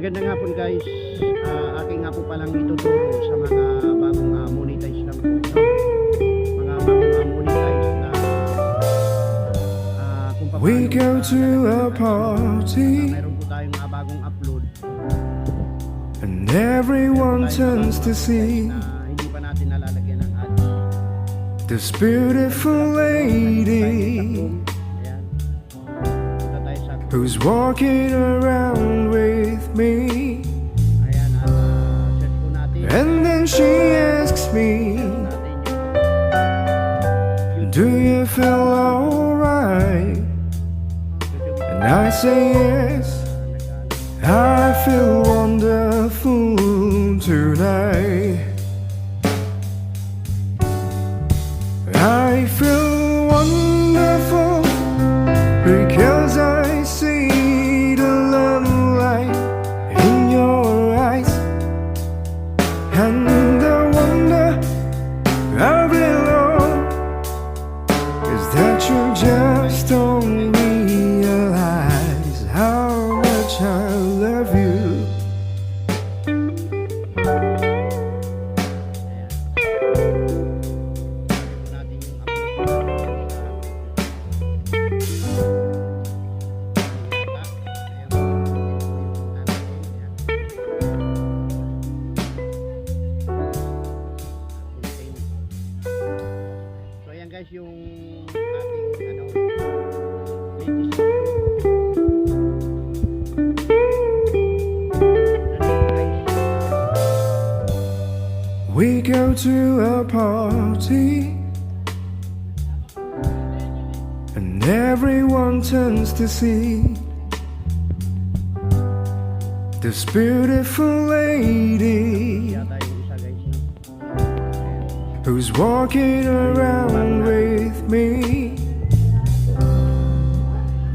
Magandang hapon guys. Ah, aking nga po palang ituturo sa mga bagong uh, monetize lang po. No? Mga bagong uh, monetize na ah, kung paano We go to a party meron po tayong uh, bagong upload. and everyone turns to see Na hindi pa natin nalalagyan ng ads. this beautiful lady who's walking around with me. Ayan, at uh, search po natin. And then she asks me, Do you feel alright? And I say yes, I feel wonderful tonight. I feel wonderful because And guys yung ating ano latest We go to a party and everyone turns to see this beautiful lady who's walking around with me.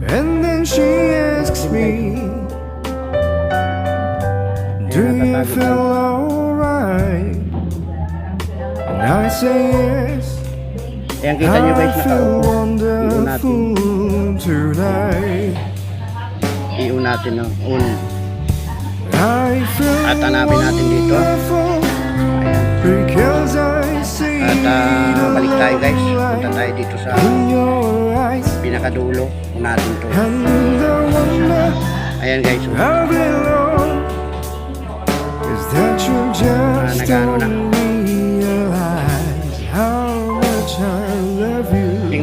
And then she asks me, Do you feel alright? And I say yes, Ayan kita nyo guys I feel nakaupo wonderful tonight. i-on natin no on I feel At hanapin natin dito. Tayo guys. Punta tayo dito sa pinakadulo natin to. Ayan guys. Just nag-ano na.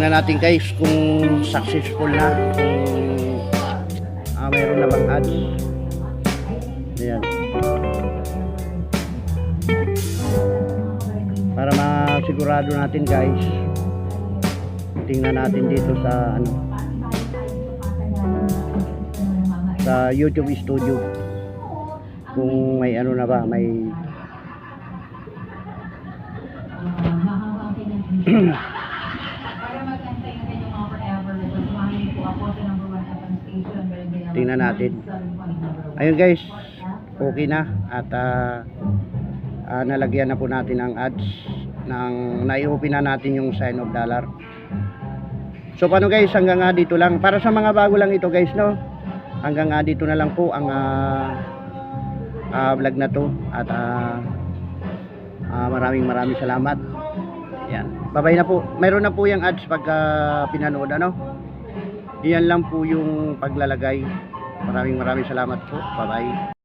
tingnan natin guys kung successful na kung ah, mayroon na bang ads ayan. para masigurado natin guys. Tingnan natin dito sa ano sa YouTube studio. Kung may ano na ba may Tingnan natin. Ayun guys, okay na. At ah, ah, nalagyan na po natin ang ads ng nai-open na natin yung sign of dollar. So paano guys, hanggang nga dito lang. Para sa mga bago lang ito guys, no? Hanggang nga dito na lang po ang ah, ah, vlog na to at ah, ah, maraming maraming salamat. Yan. Babay na po. Mayroon na po yung ads pagka pinanood ano. Iyan lang po yung paglalagay. Maraming maraming salamat po. Bye-bye.